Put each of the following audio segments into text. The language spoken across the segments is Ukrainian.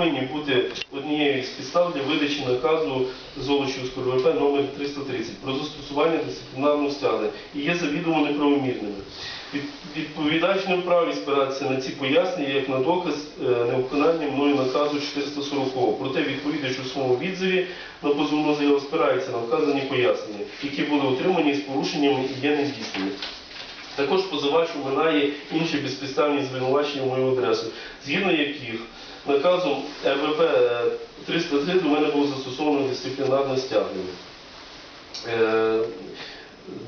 повинні бути однією з підстав для видачі наказу Золочівського РВП номер 330 про застосування дисциплінарного стягнення і є завідомо неправомірними. Від- Відповідач не вправі спиратися на ці пояснення як на доказ е, невиконання мною наказу 440. Проте відповідач у своєму відзиві на позовну заяву спирається на вказані пояснення, які були отримані з порушеннями і є недійсними. Також позивач винає інші безпідставні звинувачення в мою адресу, згідно яких наказом РВП 303 до мене було застосовано дисциплінарне стягнення.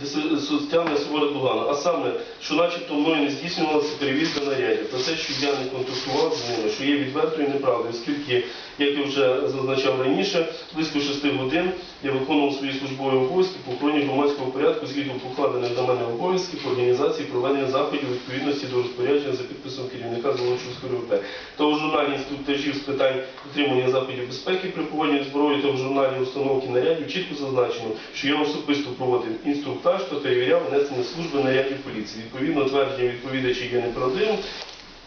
Дис- Стягнення Сувора Дугана, а саме, що начебто мною не здійснювалася перевірка нарядів, про те, що я не контактував з ними, що є відвертою неправдою, оскільки, як я вже зазначав раніше, близько 6 годин я виконував свої службові обов'язки по охороні громадського порядку згідно покладених на мене обов'язків по організації проведення заходів відповідності до розпорядження за підписом керівника Золочівської РВП. Та у журналі інструктажів з питань дотримання заходів безпеки при поводженні зброї та в журналі установки нарядів чітко зазначено, що я особисто проводив інструктаж та перевіряв внесені служби нарядів поліції. Відповідно, твердження відповідачі є неправдивим.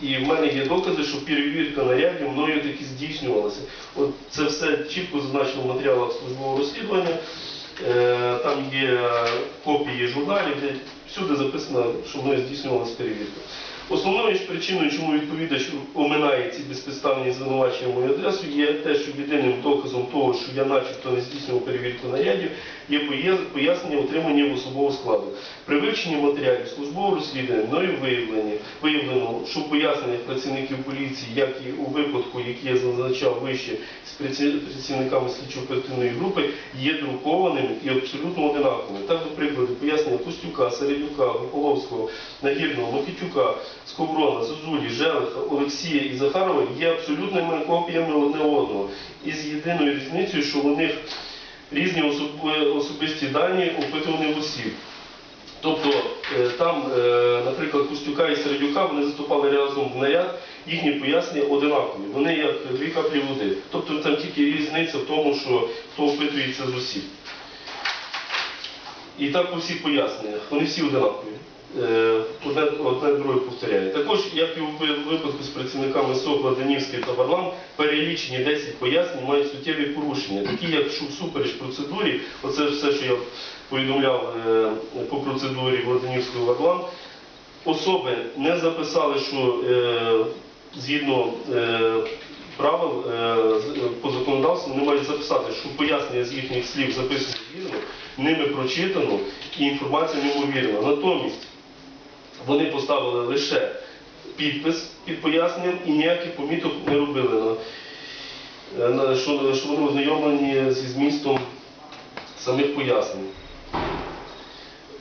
І в мене є докази, що перевірка нарядів мною таки здійснювалася. От це все чітко зазначено в матеріалах службового розслідування. Е, Там є копії журналів, де всюди записано, що мною здійснювалася перевірка. Основною ж причиною, чому відповідач оминає ці безпідставні звинувачення в мою адресу, є те, що єдиним доказом того, що я начебто не здійснював перевірку нарядів, є пояснення отримання особового складу. При вивченні матеріалів службового розслідування мною виявлено, що в поясненнях працівників поліції, як і у випадку, який я зазначав вище з працівниками слідчо-оперативної групи, є друкованими і абсолютно одинаковими. Так, до прикладу, пояснення Костюка, Середюка, Гополовського, Нагірного, Микитюка, Скоброна, Зозулі, Желиха, Олексія і Захарова є абсолютними копіями одне одного. І з єдиною різницею, що у них різні особисті дані опитуваних осіб. Тобто е, там, е, наприклад, Костюка і Середюка вони заступали разом в наряд, їхні пояснення одинакові. Вони як дві каплі води. Тобто там тільки різниця в тому, що хто опитується з осіб. І так у всіх поясненнях, вони всі одинакові. Одне, одне друге повторяє. Також, як і у випадку з працівниками СОК Ладанівський та Варлам, перелічені 10 пояснень мають суттєві порушення, такі як що всупереч процедурі, оце все, що я повідомляв е, по процедурі Ладанівського Варлам, особи не записали, що е, згідно е, правил по законодавству вони мають записати, що пояснення з їхніх слів записано вірно, ними прочитано і інформація неймовірна. Натомість вони поставили лише підпис під поясненням і ніяких поміток не робили, на, що, вони ознайомлені зі змістом самих пояснень.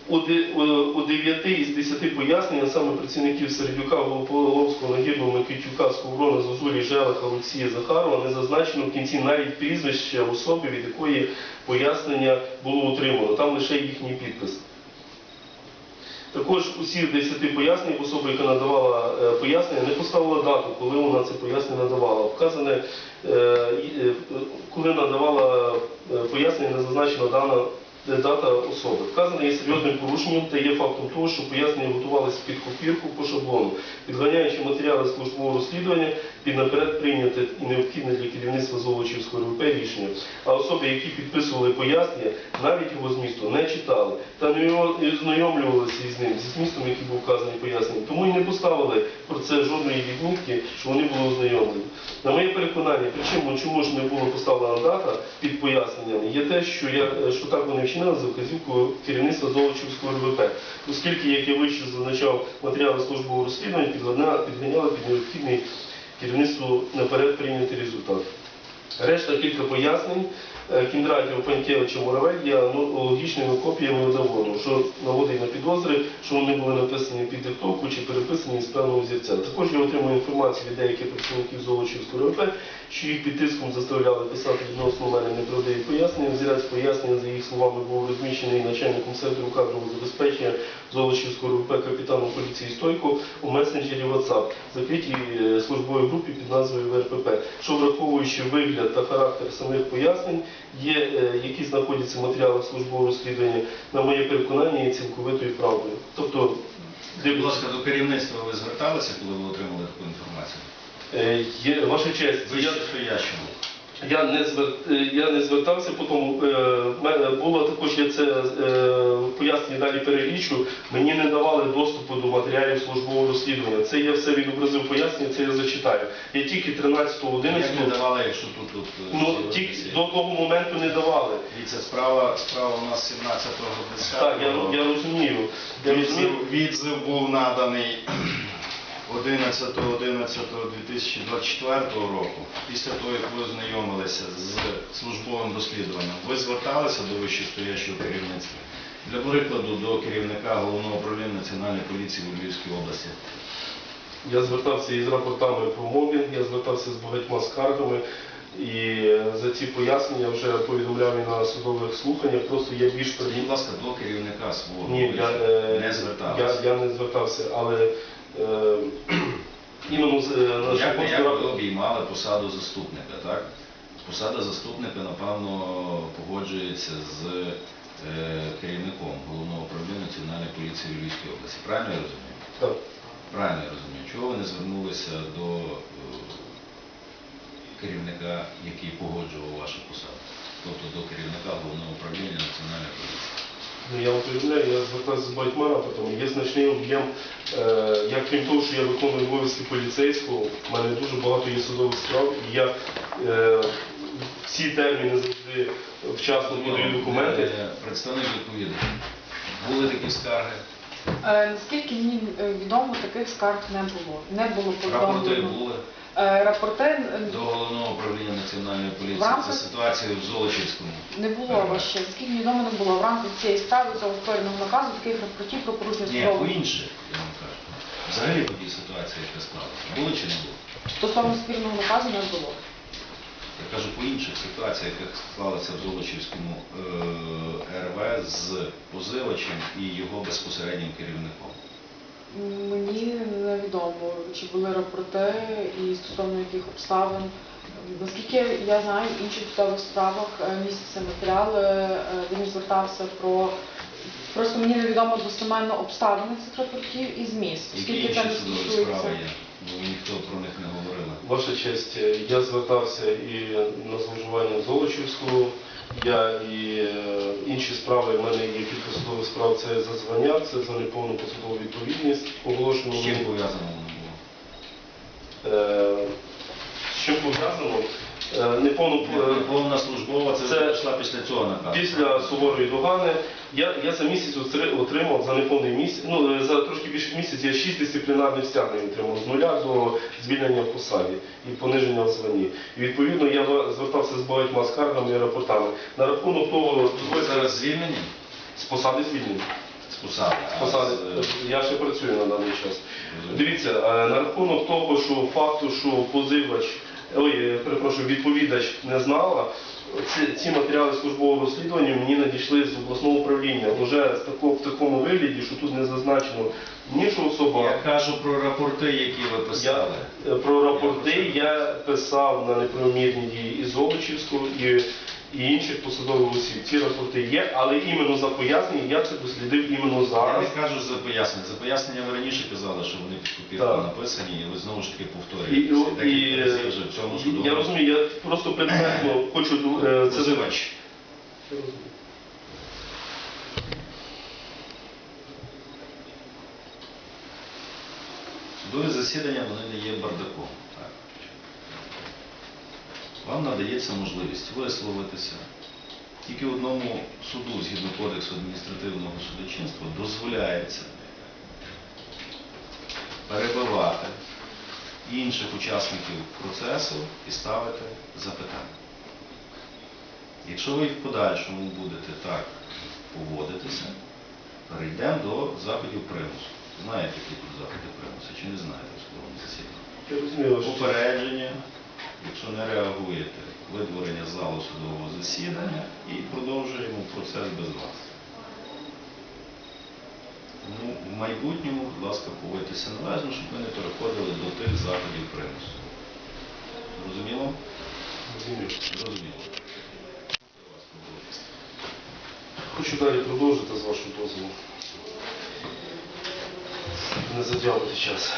У, де- у, у 9 із 10 пояснень, а саме працівників Середюка, Голополовського, Нагірного, Микитюка, Сковрона, Зозулі, Желеха, Олексія Захарова не зазначено в кінці навіть прізвище особи, від якої пояснення було отримано. Там лише їхній підпис. Також усі 10 пояснень особа, яка надавала е, пояснення, не поставила дату, коли вона це пояснення надавала. Вказане, е, е, коли надавала пояснення, не зазначена дана дата особи. Вказане є серйозним порушенням та є фактом того, що пояснення готувалися під копірку по шаблону, підганяючи матеріали службового розслідування під наперед прийняте і необхідне для керівництва Золочівського РВП рішення. А особи, які підписували пояснення, навіть його змісту не читали та не ознайомлювалися із ним, зі змістом, який був вказаний поясненням. Тому і не поставили про це жодної відмітки, що вони були ознайомлені. На моє переконання, причому чому ж не було поставлена дата під поясненнями, є те, що я що так вони вчинили за вказівкою керівництва Золочівського РВП, оскільки, як я вище зазначав, матеріали службового розслідування підганя- підганяли під необхідний керівництву наперед прийнятий результат. Решта кілька пояснень Кіндратів, Панкевича, Муравель є аналогічними копіями одного, що наводить на підозри, що вони були написані під диктовку чи переписані з певного взірця. Також я отримую інформацію від деяких працівників Золочівського РВП, що їх під тиском заставляли писати відносно мене неправдиві пояснення. Взірець пояснення, за їх словами, був розміщений начальником сектору кадрового забезпечення Золочівського РВП капітаном поліції Стойко у месенджері WhatsApp, закритій е, службовій групі під назвою ВРПП, що враховуючи вигляд та характер самих пояснень, є, е, які знаходяться в матеріалах службового розслідування, на моє переконання, є цілковитою правдою. Тобто, Будь ласка, до керівництва ви зверталися, коли ви отримали таку інформацію? Е, Є, ваша честь, я, що я стоячому. Я, не звер, е, я не звертався, потім е, мене було також, я це е, пояснення далі перелічу, мені не давали доступу до матеріалів службового розслідування. Це я все відобразив пояснення, це я зачитаю. Я тільки 13.11, Як не давали, якщо тут, тут е, ну тільки до того моменту не давали. Дивіться, справа, справа у нас 17 10 Так, я, я розумію. Я розумію. Відзив, відзив був наданий 11.11.2024 року. Після того, як ви ознайомилися з службовим розслідуванням, ви зверталися до вищестоящого керівництва. Для прикладу, до керівника головного управління Національної поліції у Львівській області. Я звертався із рапортами про мобінг, я звертався з багатьма скаргами. І за ці пояснення вже повідомляв і на судових слуханнях. Просто я більш будь ласка, до керівника свого Ні, я, е, не зверталися. Я, я не звертався, але іменно з е, Як, Житомирську як ви обіймали посаду заступника, так? Посада заступника, напевно, погоджується з е, керівником головного управління Національної поліції у Львівській області. Правильно я розумію? Так. Правильно я розумію. Чого ви не звернулися до е, керівника, який погоджував вашу посаду? Тобто до керівника головного управління Національної поліції? Ну, Я вам повідомляю, я звертався з багатьма рапортами. Є значний об'єм. Е, я крім того, що я виконую обов'язки поліцейського, в мене дуже багато є судових справ, і я е, всі терміни завжди вчасно подаю документи. Е, Представник відповідача. Були такі скарги? Е, Наскільки мені е, відомо, таких скарг не було. Не було Рапорти повідомлено. були? Е, Рапорти е, До головного управління національної поліції рамках- за ситуацією в Золочівському. не було ваше. Наскільки мені відомо, не було в рамках цієї справи цього скореного наказу таких рапортів про порушення Ні, по-інше, я вам кажу. Взагалі по тій ситуації, яка склалася. Були чи не було? стосовно спільного наказу не було. Я кажу, по інших ситуаціях, як склалася в Золочівському е, РВ з позивачем і його безпосереднім керівником. Мені невідомо, чи були рапорти і стосовно яких обставин. Наскільки я знаю, в інших судових справах місяця містяться матеріали, е, де він звертався про. Просто мені невідомо достеменно обставини цих рапортів і зміст. Які Оскільки інші це не судові стосується. справи є? Бо ви ніхто про них не говорили. Ваша честь, е, я звертався і на зловживання Золочівського, я і е, інші справи, в мене є кілька судових справ, це за звання, це за неповну посадову відповідність, оголошено. З чим пов'язано воно було? Е, З чим пов'язано? Е, Неповну е, Повна службова, це, це- пішла після цього наказу. Після суворої догани я, я за місяць отримав за неповний місяць, ну е, за трошки більше місяць я 6 дисциплінарних стягнень отримав з нуля до звільнення в посаді і пониження в званні. І відповідно я звертався з багатьма скаргами і рапортами. На рахунок того, Ви зараз звільнені з посади звільнені. з посади. Посади. Я ще працюю на даний час. Дивіться, на рахунок того, що факту, що позивач, ой, е, перепрошую, відповідач не знала, ці, ці матеріали службового розслідування мені надійшли з обласного управління. Уже з тако- в такому вигляді, що тут не зазначено ні що особа. Я кажу про рапорти, які ви писали. Я, про рапорти я писав на неправомірні дії і Золочівського, і, і інших посадових осіб. Ці рапорти є, але іменно за пояснення я це дослідив іменно Я зараз. не кажу за пояснення. За пояснення ви раніше казали, що вони під копірку Так. написані, і ви знову ж таки І, повторюєте. і, Декілька разів вже в цьому судовому. я розумію, я просто предметно хочу е, це Позивач. Судові засідання вони не є бардаком. Вам надається можливість висловитися. Тільки одному суду, згідно Кодексу адміністративного судочинства, дозволяється перебивати інших учасників процесу і ставити запитання. Якщо ви в подальшому будете так поводитися, перейдемо до заходів примусу. Знаєте, які тут заходи примусу, чи не знаєте в судовому засіданні? Попередження, якщо не реагуєте, видворення залу судового засідання і продовжуємо процес без вас. Тому в майбутньому, будь ласка, поводьтеся належно, щоб ви не переходили до тих заходів примусу. Зрозуміло? розумію. Зрозуміло. Хочу далі продовжити з вашого дозволу. Не затягувати час.